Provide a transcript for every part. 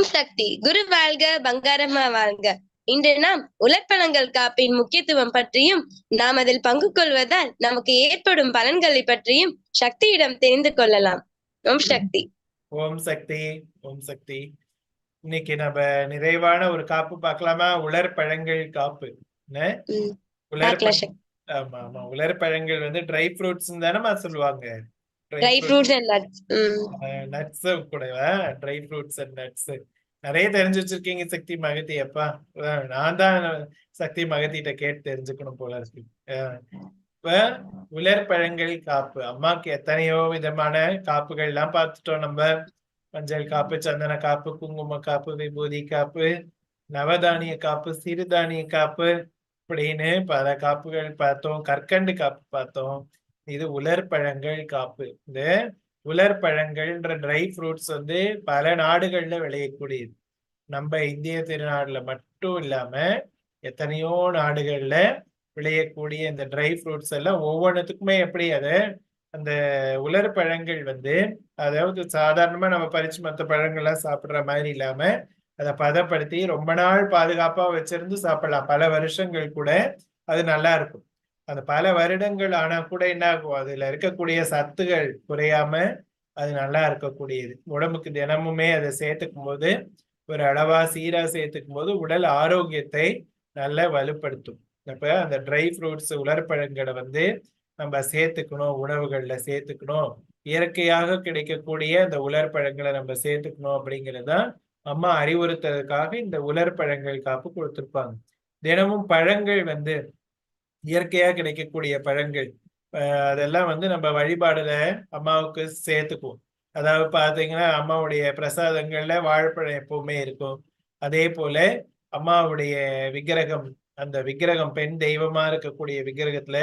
ஓம் சக்தி. குரு வாழ்க பங்காரம்மா வாழ்க. இன்று நாம் உலர்பழங்கள் காப்பின் முக்கியத்துவம் பற்றியும் நாம் அதில் பங்கு கொள்வதால் நமக்கு ஏற்படும் பலன்களை பற்றியும் சக்தியிடம் தெரிந்து கொள்ளலாம். ஓம் சக்தி. ஓம் சக்தி ஓம் சக்தி. இன்னைக்கு நம்ம நிறைவான ஒரு காப்பு பார்க்கலாமா? உலர் பழங்கள் காப்பு உலர் ஆமா ஆமா. உலர் பழங்கள் வந்து ட்ரை ஃப்ரூட்ஸ் தானேமா சொல்லுவாங்க. Dry fruits and nuts nuts கூடவா ட்ரை ஃப்ரூட்ஸ் அண்ட் நட்ஸ் நிறைய தெரிஞ்சு வச்சிருக்கீங்க சக்தி மகதி. அப்பா நான் தான் சக்தி மகத்திட்ட கேட்டு தெரிஞ்சுக்கணும் போல இருக்கு. இப்ப உலர் பழங்கள் காப்பு. அம்மாக்கு எத்தனையோ விதமான காப்புகள் எல்லாம் பார்த்துட்டோம் நம்ம. மஞ்சள் காப்பு சந்தன காப்பு குங்கும காப்பு விபூதி காப்பு நவதானிய காப்பு சிறுதானிய காப்பு அப்படின்னு பல காப்புகள் பார்த்தோம். கற்கண்டு காப்பு பார்த்தோம். இது உலர் பழங்கள் காப்பு. இந்த உலர் பழங்கள்ன்ற ட்ரை ஃப்ரூட்ஸ் வந்து பல நாடுகள்ல விளையக்கூடியது. நம்ம இந்திய திருநாடுல மட்டும் இல்லாம எத்தனையோ நாடுகள்ல விளையக்கூடிய இந்த ட்ரை ஃப்ரூட்ஸ் எல்லாம் ஒவ்வொன்றுத்துக்குமே எப்படி அதை அந்த உலர் பழங்கள் வந்து அதாவது சாதாரணமா நம்ம பறிச்சு மற்ற பழங்கள்லாம் சாப்பிட்ற மாதிரி இல்லாம அதை பதப்படுத்தி ரொம்ப நாள் பாதுகாப்பா வச்சிருந்து சாப்பிடலாம். பல வருஷங்கள் கூட அது நல்லா இருக்கும். அந்த பல வருடங்கள் ஆனா கூட என்ன ஆகும் அதுல இருக்கக்கூடிய சத்துகள் குறையாம அது நல்லா இருக்கக்கூடியது. உடம்புக்கு தினமுமே அதை சேர்த்துக்கும் போது ஒரு அளவா சீரா சேர்த்துக்கும் போது உடல் ஆரோக்கியத்தை நல்லா வலுப்படுத்தும். அப்ப அந்த ட்ரை ஃப்ரூட்ஸ் உலர்பழங்களை வந்து நம்ம சேர்த்துக்கணும் உணவுகள்ல சேர்த்துக்கணும். இயற்கையாக கிடைக்கக்கூடிய அந்த உலர் பழங்களை நம்ம சேர்த்துக்கணும் அப்படிங்கறதுதான் அம்மா அறிவுறுத்ததுக்காக இந்த உலர் பழங்கள் காப்பு கொடுத்துருப்பாங்க. தினமும் பழங்கள் வந்து இயற்கையா கிடைக்கக்கூடிய பழங்கள். அதெல்லாம் வந்து நம்ம வழிபாடுல அம்மாவுக்கு சேர்த்துக்குவோம். அதாவது பாத்தீங்கன்னா அம்மாவுடைய பிரசாதங்கள்ல வாழைப்பழம் எப்பவுமே இருக்கும். அதே போல அம்மாவுடைய விக்கிரகம் அந்த விக்கிரகம் பெண் தெய்வமா இருக்கக்கூடிய விக்கிரகத்துல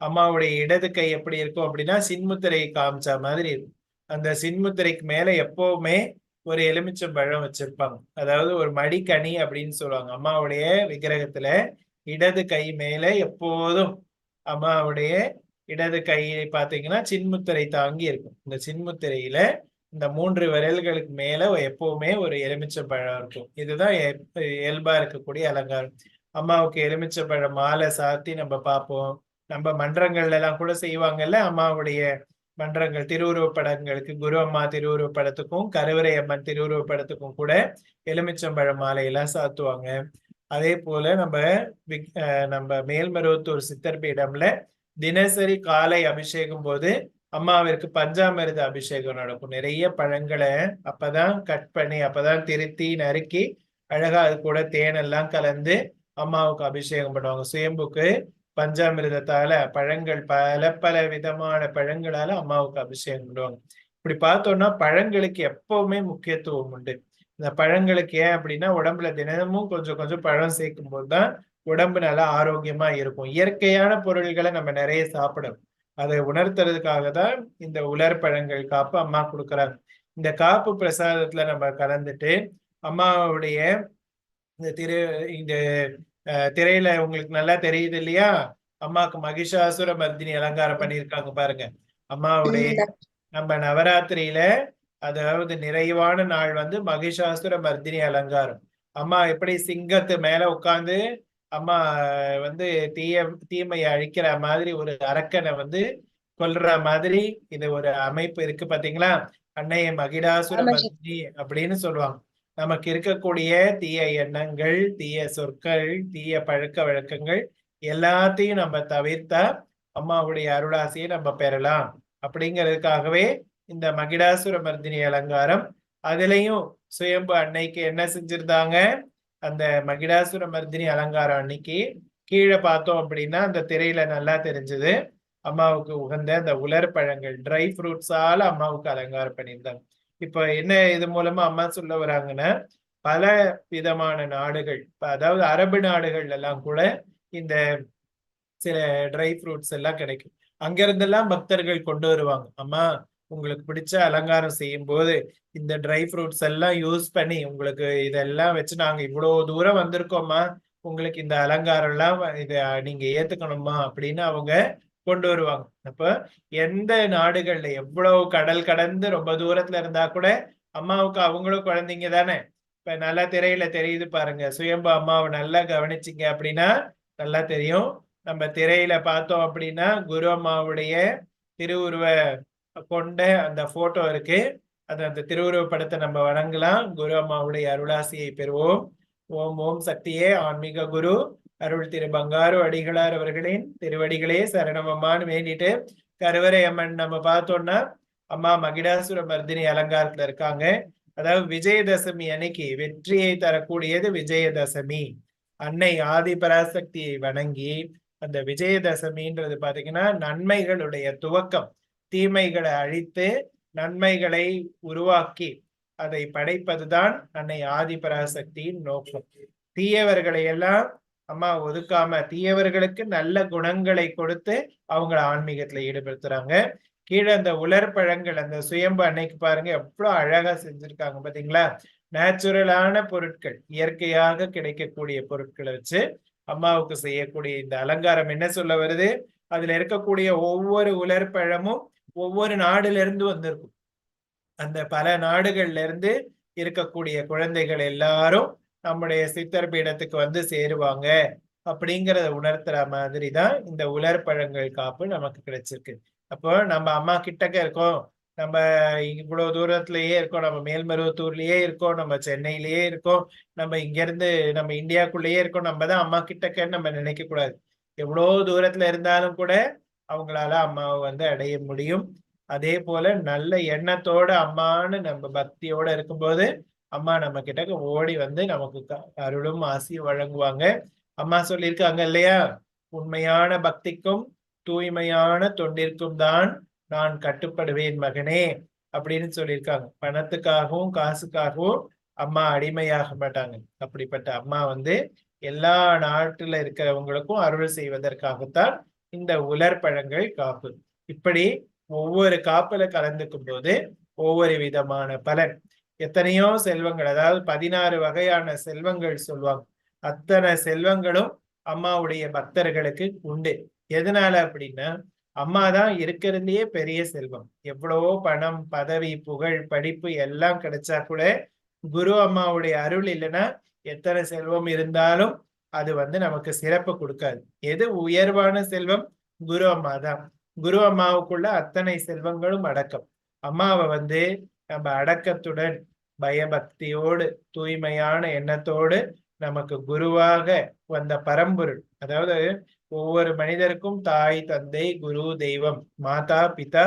அம்மாவுடைய இடது கை எப்படி இருக்கும் அப்படின்னா சின்முத்திரை காமிச்ச மாதிரி இருக்கும். அந்த சின்முத்திரைக்கு மேல எப்பவுமே ஒரு எலுமிச்சம் பழம் வச்சிருப்பாங்க. அதாவது ஒரு மடிக்கனி அப்படின்னு சொல்லுவாங்க. அம்மாவுடைய விக்கிரகத்துல இடது கை மேல எப்போதும் அம்மாவுடைய இடது கை பாத்தீங்கன்னா சின்முத்திரை தாங்கி இருக்கும். இந்த சின்முத்திரையில இந்த மூன்று விரல்களுக்கு மேல எப்பவுமே ஒரு எலுமிச்சம்பழம் இருக்கும். இதுதான் இயல்பா இருக்கக்கூடிய அலங்காரம். அம்மாவுக்கு எலுமிச்சம்பழம் மாலை சாத்தி நம்ம பார்ப்போம். நம்ம மன்றங்கள்ல எல்லாம் கூட செய்வாங்கல்ல அம்மாவுடைய மன்றங்கள் திருவுருவப் படங்களுக்கு குரு அம்மா திருவுருவப் படத்துக்கும் கருவறை அம்மன் திருவுருவப் படத்துக்கும் கூட எலுமிச்சம்பழம் மாலையெல்லாம் சாத்துவாங்க. அதே போல நம்ம விக்- நம்ம மேல்மருவத்தூர் சித்தர் பீடம்ல தினசரி காலை அபிஷேகம் போது அம்மாவிற்கு பஞ்சாமிரத அபிஷேகம் நடக்கும். நிறைய பழங்களை அப்பதான் கட் பண்ணி அப்பதான் திருத்தி நறுக்கி அழகா அது கூட தேனெல்லாம் கலந்து அம்மாவுக்கு அபிஷேகம் பண்ணுவாங்க. சுயம்புக்கு பஞ்சாமிரதத்தால பழங்கள் பல பல விதமான பழங்களால அம்மாவுக்கு அபிஷேகம் பண்ணுவாங்க. இப்படி பார்த்தோம்னா பழங்களுக்கு எப்பவுமே முக்கியத்துவம் உண்டு. இந்த பழங்களுக்கு ஏன் அப்படின்னா உடம்புல தினமும் கொஞ்சம் கொஞ்சம் பழம் சேர்க்கும் போதுதான் உடம்பு நல்லா ஆரோக்கியமா இருக்கும். இயற்கையான பொருள்களை நம்ம நிறைய சாப்பிடணும். அதை உணர்த்துறதுக்காக தான் இந்த உலர் பழங்கள் காப்பு அம்மா கொடுக்குறாங்க. இந்த காப்பு பிரசாதத்துல நம்ம கலந்துட்டு அம்மாவுடைய இந்த திரு இந்த திரையில உங்களுக்கு நல்லா தெரியுது இல்லையா? அம்மாவுக்கு மகிஷாசுர மர்தினி அலங்காரம் பண்ணியிருக்காங்க பாருங்க. அம்மாவுடைய நம்ம நவராத்திரியில அதாவது நிறைவான நாள் வந்து மகிஷாசுர மர்தினி அலங்காரம். அம்மா எப்படி சிங்கத்து மேல உட்கார்ந்து அம்மா வந்து தீய தீமையை அழிக்கிற மாதிரி ஒரு அரக்கனை வந்து கொல்ற மாதிரி இது ஒரு அமைப்பு இருக்கு பாத்தீங்களா? அன்னைய மகிடாசுர. மர்தினி அப்படின்னு சொல்லுவாங்க. நமக்கு இருக்கக்கூடிய தீய எண்ணங்கள் தீய சொற்கள் தீய பழக்க வழக்கங்கள் எல்லாத்தையும் நம்ம தவிர்த்தா அம்மாவுடைய அருளாசியை நம்ம பெறலாம். அப்படிங்கிறதுக்காகவே இந்த மகிடாசுர மர்தினி அலங்காரம். அதுலயும் சுயம்பு அன்னைக்கு என்ன செஞ்சிருந்தாங்க? அந்த மகிடாசுர மர்தினி அலங்காரம் அன்னைக்கு கீழே பார்த்தோம் அப்படின்னா அந்த திரையில நல்லா தெரிஞ்சது. அம்மாவுக்கு உகந்த அந்த உலர் பழங்கள் ட்ரை ஃப்ரூட்ஸால அம்மாவுக்கு அலங்காரம் பண்ணியிருந்தாங்க. இப்ப என்ன இது மூலமா அம்மா சொல்ல வராங்கன்னா பல விதமான நாடுகள் இப்ப அதாவது அரபு நாடுகள் எல்லாம் கூட இந்த சில ட்ரை ஃப்ரூட்ஸ் எல்லாம் கிடைக்கும். அங்கிருந்தெல்லாம் பக்தர்கள் கொண்டு வருவாங்க. அம்மா உங்களுக்கு பிடிச்ச அலங்காரம் செய்யும் போது இந்த ட்ரை ஃப்ரூட்ஸ் எல்லாம் யூஸ் பண்ணி உங்களுக்கு இதெல்லாம் வச்சு நாங்க இவ்வளோ தூரம் வந்திருக்கோம்மா. உங்களுக்கு இந்த அலங்காரம் எல்லாம் இத நீங்க ஏத்துக்கணுமா அப்படின்னு அவங்க கொண்டு வருவாங்க. அப்ப எந்த நாடுகள்ல எவ்வளவு கடல் கடந்து ரொம்ப தூரத்துல இருந்தா கூட அம்மாவுக்கு அவங்களும் குழந்தைங்க தானே. இப்ப நல்லா திரையில தெரியுது பாருங்க. சுயம்பு அம்மாவை நல்லா கவனிச்சிங்க அப்படின்னா நல்லா தெரியும். நம்ம திரையில பார்த்தோம் அப்படின்னா குரு அம்மாவுடைய திருவுருவ கொண்ட அந்த போட்டோ இருக்கு. அது அந்த திருவுருவ படத்தை நம்ம வணங்கலாம். குரு அம்மாவுடைய அருளாசியை பெறுவோம். ஓம் ஓம் சக்தியே ஆன்மீக குரு. அருள் திரு பங்காரு அடிகளார் அவர்களின் திருவடிகளே சரணமம்மான்னு வேண்டிட்டு கருவறை அம்மன் நம்ம பார்த்தோம்னா அம்மா மகிடாசுர மர்தினி அலங்காரத்துல இருக்காங்க. அதாவது விஜயதசமி அன்னைக்கு வெற்றியை தரக்கூடியது விஜயதசமி. அன்னை ஆதி பராசக்தியை வணங்கி அந்த விஜயதசமின்றது பாத்தீங்கன்னா நன்மைகளுடைய துவக்கம். தீமைகளை அழித்து நன்மைகளை உருவாக்கி அதை படைப்பதுதான் அன்னை ஆதிபராசக்தியின் நோக்கம். தீயவர்களை எல்லாம் அம்மா ஒதுக்காம தீயவர்களுக்கு நல்ல குணங்களை கொடுத்து அவங்கள ஆன்மீகத்துல ஈடுபடுத்துறாங்க. கீழே அந்த உலர்பழங்கள் அந்த சுயம்பு அன்னைக்கு பாருங்க எவ்வளவு அழகா செஞ்சிருக்காங்க பாத்தீங்களா? நேச்சுரலான பொருட்கள் இயற்கையாக கிடைக்கக்கூடிய பொருட்களை வச்சு அம்மாவுக்கு செய்யக்கூடிய இந்த அலங்காரம் என்ன சொல்ல வருது? அதுல இருக்கக்கூடிய ஒவ்வொரு உலர்பழமும் ஒவ்வொரு நாடுல இருந்து வந்திருக்கும். அந்த பல நாடுகள்ல இருந்து இருக்கக்கூடிய குழந்தைகள் எல்லாரும் நம்முடைய சித்தர் பீடத்துக்கு வந்து சேருவாங்க. அப்படிங்கிறத உணர்த்துற மாதிரி தான் இந்த உலர்பழங்கள் காப்பு நமக்கு கிடைச்சிருக்கு. அப்போ நம்ம அம்மா கிட்டக்க இருக்கோம். நம்ம இவ்வளவு தூரத்திலேயே இருக்கோம். நம்ம மேல்மருவத்தூர்லயே இருக்கோம். நம்ம சென்னையிலேயே இருக்கோம். நம்ம இங்கிருந்து நம்ம இந்தியாக்குள்ளேயே இருக்கோம். நம்ம தான் அம்மா கிட்டக்கன்னு நம்ம நினைக்க கூடாது எவ்வளோ தூரத்துல இருந்தாலும் கூட அவங்களால அம்மாவை வந்து அடைய முடியும். அதே போல நல்ல எண்ணத்தோட அம்மான்னு நம்ம பக்தியோட இருக்கும்போது அம்மா நம்ம கிட்ட ஓடி வந்து நமக்கு அருளும் ஆசியும் வழங்குவாங்க. அம்மா சொல்லியிருக்காங்க இல்லையா? உண்மையான பக்திக்கும் தூய்மையான தொண்டிற்கும் தான் நான் கட்டுப்படுவேன் மகனே அப்படின்னு சொல்லியிருக்காங்க. பணத்துக்காகவும் காசுக்காகவும் அம்மா அடிமையாக மாட்டாங்க. அப்படிப்பட்ட அம்மா வந்து எல்லா நாட்டுல இருக்கிறவங்களுக்கும் அருள் செய்வதற்காகத்தான் இந்த உலர் பழங்கள் காப்பு. இப்படி ஒவ்வொரு காப்புல கலந்துக்கும் போது ஒவ்வொரு விதமான பலன். எத்தனையோ செல்வங்கள் அதாவது பதினாறு வகையான செல்வங்கள் சொல்லுவாங்க. அத்தனை செல்வங்களும் அம்மாவுடைய பக்தர்களுக்கு உண்டு. எதனால அப்படின்னா அம்மா தான் இருக்கிறதுலயே பெரிய செல்வம். எவ்வளவோ பணம் பதவி புகழ் படிப்பு எல்லாம் கிடைச்சா கூட குரு அம்மாவுடைய அருள் இல்லைன்னா எத்தனை செல்வம் இருந்தாலும் அது வந்து நமக்கு சிறப்பு கொடுக்காது. எது உயர்வான செல்வம்? குரு அம்மா தான். குரு அம்மாவுக்குள்ள அத்தனை செல்வங்களும் அடக்கம். அம்மாவை வந்து நம்ம அடக்கத்துடன் பயபக்தியோடு தூய்மையான எண்ணத்தோடு நமக்கு குருவாக வந்த பரம்பொருள். அதாவது ஒவ்வொரு மனிதருக்கும் தாய் தந்தை குரு தெய்வம் மாதா பிதா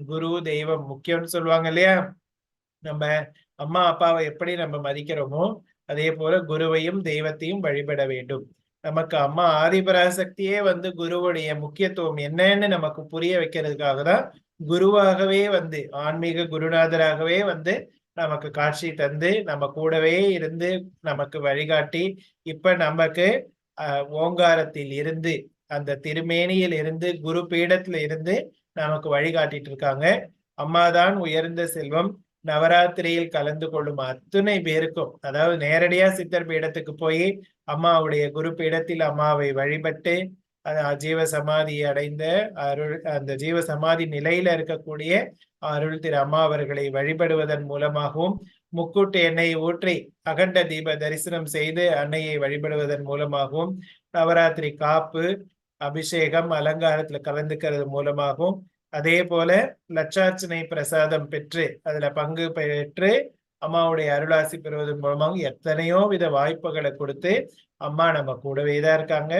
குரு தெய்வம் முக்கியம்னு சொல்லுவாங்க இல்லையா? நம்ம அம்மா அப்பாவை எப்படி நம்ம மதிக்கிறோமோ அதே போல குருவையும் தெய்வத்தையும் வழிபட வேண்டும். நமக்கு அம்மா ஆதிபராசக்தியே வந்து குருவுடைய முக்கியத்துவம் என்னன்னு நமக்கு புரிய வைக்கிறதுக்காக தான் குருவாகவே வந்து ஆன்மீக குருநாதராகவே வந்து நமக்கு காட்சி தந்து நம்ம கூடவே இருந்து நமக்கு வழிகாட்டி இப்ப நமக்கு அஹ் ஓங்காரத்தில் இருந்து அந்த திருமேனியில் இருந்து குரு பீடத்துல இருந்து நமக்கு வழிகாட்டிட்டு இருக்காங்க. அம்மாதான் உயர்ந்த செல்வம். நவராத்திரியில் கலந்து கொள்ளும் அத்துணை பேருக்கும் அதாவது நேரடியா சித்தர் பீடத்துக்கு போய் அம்மாவுடைய குரு பீடத்தில் அம்மாவை வழிபட்டு ஜீவ சமாதி அடைந்த அருள் அந்த ஜீவ சமாதி நிலையில இருக்கக்கூடிய அருள் திரு அம்மா அவர்களை வழிபடுவதன் மூலமாகவும் முக்கூட்டு எண்ணெயை ஊற்றி அகண்ட தீப தரிசனம் செய்து அன்னையை வழிபடுவதன் மூலமாகவும் நவராத்திரி காப்பு அபிஷேகம் அலங்காரத்துல கலந்துக்கிறது மூலமாகவும் அதே போல லட்சார்ச்சனை பிரசாதம் பெற்று அதுல பங்கு பெற்று அம்மாவுடைய அருளாசி பெறுவதன் மூலமாக எத்தனையோ வித வாய்ப்புகளை கொடுத்து அம்மா நம்ம கூடவே தான் இருக்காங்க.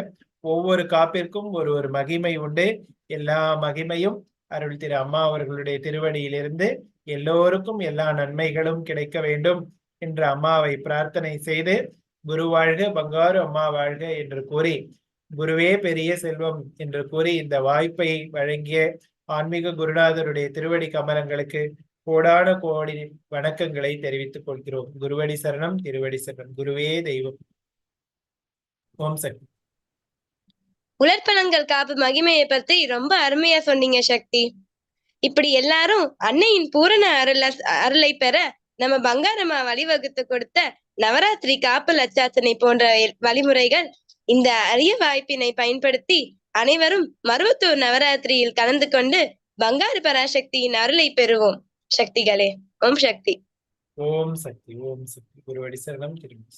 ஒவ்வொரு காப்பிற்கும் ஒரு ஒரு மகிமை உண்டு. எல்லா மகிமையும் அருள் திரு அம்மா அவர்களுடைய திருவடியிலிருந்து எல்லோருக்கும் எல்லா நன்மைகளும் கிடைக்க வேண்டும் என்று அம்மாவை பிரார்த்தனை செய்து குரு வாழ்க பங்காரு அம்மா வாழ்க என்று கூறி குருவே பெரிய செல்வம் என்று கூறி இந்த வாய்ப்பை வழங்கிய ஆன்மீக குருநாதருடைய திருவடி கமலங்களுக்கு கோடான கோடி வணக்கங்களை தெரிவித்துக் கொள்கிறோம். குருவடி சரணம் திருவடி சரணம். குருவே தெய்வம். ஓம் சக்தி. உலர்பணங்கள் காப்பு மகிமையை பத்தி ரொம்ப அருமையா சொன்னீங்க சக்தி. இப்படி எல்லாரும் அன்னையின் பூரண அருள அருளை பெற நம்ம பங்காரமா வழிவகுத்து கொடுத்த நவராத்திரி காப்பு லட்சாத்தனை போன்ற வழிமுறைகள் இந்த அரிய வாய்ப்பினை பயன்படுத்தி அனைவரும் மருவத்தூர் நவராத்திரியில் கலந்து கொண்டு பங்காரு பராசக்தியின் அருளை பெறுவோம். சக்திகளே ஓம் சக்தி. ஓம் சக்தி ஓம் சக்தி. குருவடி சரணம் திரும்பி